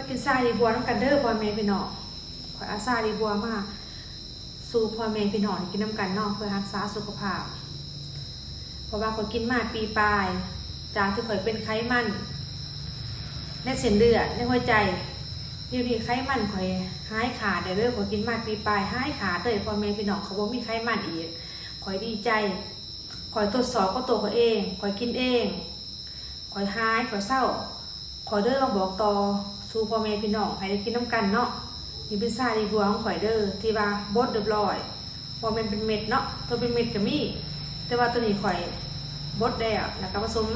มากินซาดีบัวน้ำกันเด้อพ่อแม่พี่น้องขอยอาซาดีบัวมาสู่พ่อแม่พี่น้องกินน้ำกันนาะเพื่อรักษาสุขภาพ เพราะว่าข่อยกินมาปีปลาย จากที่ข่อยเป็นไขมันในเส้นเลือดในหัวใจเดี๋ยวนี้ไขมันข่อยหายขาดได้เลยข่อยกินมาปีปลายหายขาดเลยพ่อแม่พี่น้องเขาบอกมีไขมันอีกข่อยดีใจข่อยตรวจสอบก็ตัวข่อยเองข่อยกินเองข่อยหายข่อยเศร้าข่อยเด้อมาบอกต่อ สู่พ่อแม่พี่น้องให้ได้กินน้ำกันเนาะนี่เป็นซาดีบัวของข่อยเด้อที่ว่าบดเรียบร้อยว่ามันเป็นเม็ดเนาะตัวเป็นเม็ดก็มี แต่ว่าตัวนี้ข่อยบดได้อะแล้วก็ผสม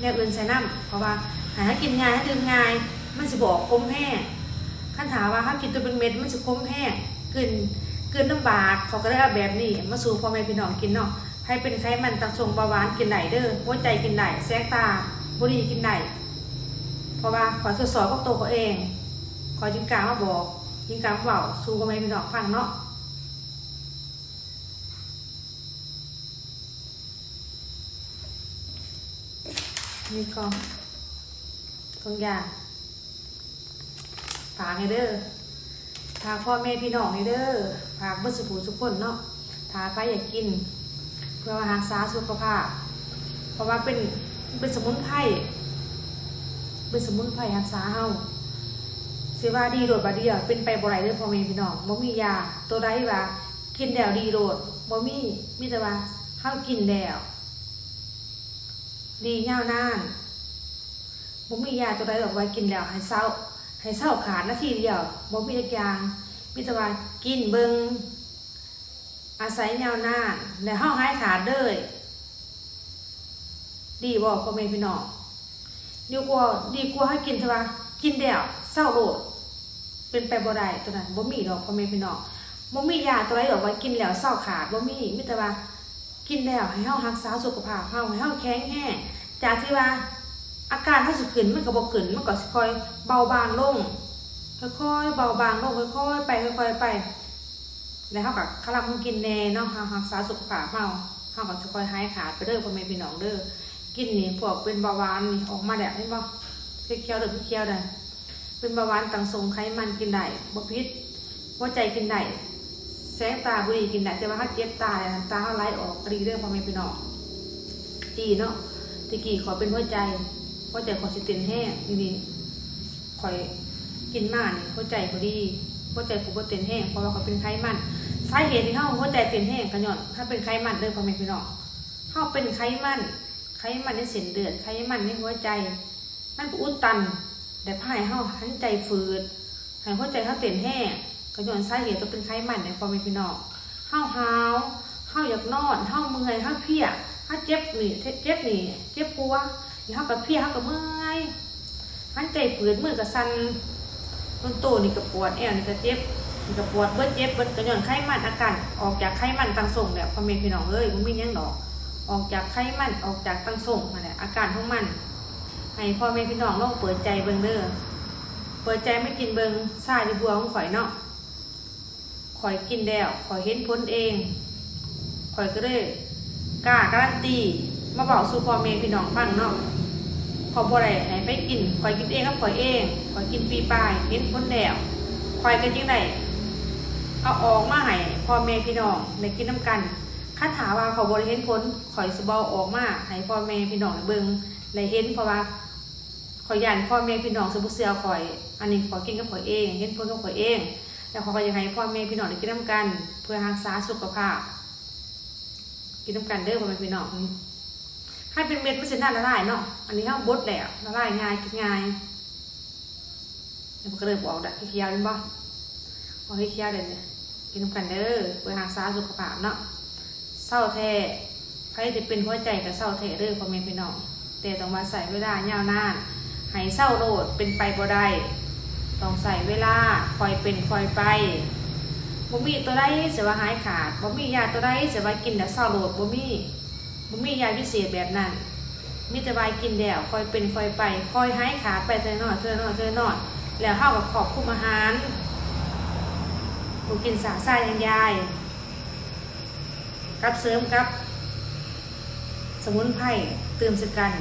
แนวอื่นใส่น้ำเพราะว่าหาให้กินง่ายให้ดื่มง่าย มันสิบอกคมแห้งขั้นถามว่าถ้ากินตัวเป็นเม็ดมันจะคมแห้งกลืนกลืนน้ำบากเขาก็ได้เอาแบบนี้มาสู่พ่อแม่พี่น้องกินเนาะให้เป็นไขมันตับทรงเบาหวานกินได้เด้อหัวใจกินได้แสกตาบุหรี่กินได้ เพราะว่าขอทดสอบกับตัวเขาเอง ขอจิงกางมาบอกจิงกางมาเบาสู่พ่อแม่พี่น้องฟังเนาะนี่ก็ทุกองยาฝากให้เด้อฝากพ่อแม่พี่น้องให้เด้อฝากเมื่อสุภูสุกคนเนาะถ้าใครอยากกิน เพื่อว่ารักษาสุขภาพ เพราะว่าเป็นเป็นสมุนไพร เป็นสมุนไพรรักษาเฮาสิว่าดีโดดบาดเดียวเป็นไปบ่ไรเด้อพ่อแม่พี่น้องบ่มียาตัวใดว่ากินแล้วดีโดดบ่มีมีแต่ว่าเฮากินแล้วดียาวนานบ่มียาตัวใดหรอกไว้กินแล้วให้เศร้าให้เศร้าขาดนาทีเดียวบ่มีจักอย่างมีแต่ว่ากินเบิงอาศัยยาวนานแล้วเฮาหายขาดเด้อดีบ่พ่อแม่พี่น้อง ดีกว่าดีกว่าให้กินแต่ว่ากินแล้วเศร้าโลดเป็นไปบ่ได้ตัวนั้นบ่มีดอกพ่อแม่พี่น้องบ่มียาตัวใดหรอกไว้กินแล้วเศร้าขาดบ่มีมีแต่ว่ากินแล้วให้เฮารักษาสุขภาพเฮาให้เฮาแข็งแรงจากที่ว่า อาการถ้าสิขึ้นมันก็บ่ขึ้นมันก็สิค่อยเบาบางลงค่อยๆเบาบางลงค่อยๆไปค่อยๆไปแล้วเฮาก็คลับกินแน่เนาะเฮารักษาสุขภาพเฮาเฮาก็สิค่อยหายขาดไปเด้อพ่อแม่พี่น้องเด้อ กินนี่พวกเป็นเบาหวานนี่ออกมาแล้วเห็นบ่เคี้ยวๆเด้อเคี้ยวได้เป็นเบาหวานตังทรงไขมันกินได้บ่พิษหัวใจกินได้แสงตาบุหรี่กินได้แต่ว่าถ้าเจ็บตายตาเขาไหลออกกรีเรื่องพอแม่พี่น้องตีเนาะตะกี้ขอเป็นหัวใจหัวใจขอสิเต้นแห้งนี่นี่คอยกินมากนี่หัวใจพอดีหัวใจผมก็เต้นแห้งเพราะว่าเขาเป็นไขมันสาเหตุที่เขาหัวใจเต้นแห้งกันย้อนถ้าเป็นไขมันเด้อพ่อแม่พี่น้องเขาเป็นไขมัน ไขมันในเส้นเลือดไขมันในหัวใจ มันอุดตัน แต่พายเขาหันใจฝืดให้หัวใจเขาเต้นแห้งก็ย้อนสาเหตุต้องเป็นไขมันในความเป็นพี่น้องเฮาหาวเฮาอยากนอนเฮาเมื่อยเฮาเพลียเฮาเจ็บนี่เจ็บนี่เจ็บปัวนี่เฮากับเพลียเฮากับเมื่อยหันใจฝืดมือกับสั่นต้นโตนี่ก็ปวดแอวนี่ก็เจ็บนี่ก็ปวดเบิดเจ็บเบิดก็ย้อนไขมันอาการออกจากไขมันตังส่งแบบพ่อแม่พี่น้องเอ้ยมันมีหยังดอก ออกจากไขมันออกจากตังส่งมาแหละอาการของมัน ให้พ่อแม่พี่น้องลองเปิดใจเบิงเด้อเปิดใจไม่กินเบิงซาดีบัวของข่อยเนาะข่อยกินแล้วข่อยเห็นผลเองข่อยก็เลยกล้าการันตีมาบอกสู่พ่อแม่พี่น้องฟังเนาะขอบ่ได้ให้ไปกินข่อยกินเองกับข่อยเองข่อยกินปีปลายเห็นผลแล้วข่อยก็ยังได้เอาออกมาให้พ่อแม่พี่น้องได้กินน้ำกัน ถ้าถามว่าเขาบ่ได้เห็นผลข่อยสบอออกมาให้พ่อแม่พี่น้องเบิ่งได้เห็นเพราะว่าข่อยยันพ่อแม่พี่น้องสมุเสือข่อย อันนี้ข่อยกินกับข่อยเอง เห็นผลกับข่อยเอง แล้วเขาก็อยากให้พ่อแม่พี่น้องได้กินน้ำกัน เพื่อรักษาสุขภาพ กินน้ำกันเด้อพ่อแม่พี่น้องให้เป็นเม็ดไม่ใช่น่าละลายเนาะ อันนี้เขาบดแล้วละลายง่ายกินง่ายแล้วก็เริ่มออกดักเคี้ยวๆนี่บ่ออกเคี้ยวเดี๋ยวนี้กินน้ำกันเด้อเพื่อรักษาสุขภาพเนาะ ศร้าแท้ใครจะเป็นหัวใจกับเศร้าแท้เด้อพ่อแม่พี่น้อง แต่ต้องมาใส่เวลายาวนานให้เศร้าโลดเป็นไปบ่ได้ต้องใส่เวลาคอยเป็นคอยไปบ่มีตัวใดเสียว่าหายขาดบ่มียาตัวใดเสียว่ากินแล้วเศร้าโหลดบ่มีบ่มียาพิเศษแบบนั้นมีแต่ว่ากินแล้วคอยเป็นคอยไปคอยหายขาดไปเท่าน้อยเท่าน้อยเท่าน้อยแล้วเฮากับขอบคุมอาหารบ่กินสาซ่าอย่างยาย กับเสริมกับ สมุนไพรเติมสกัน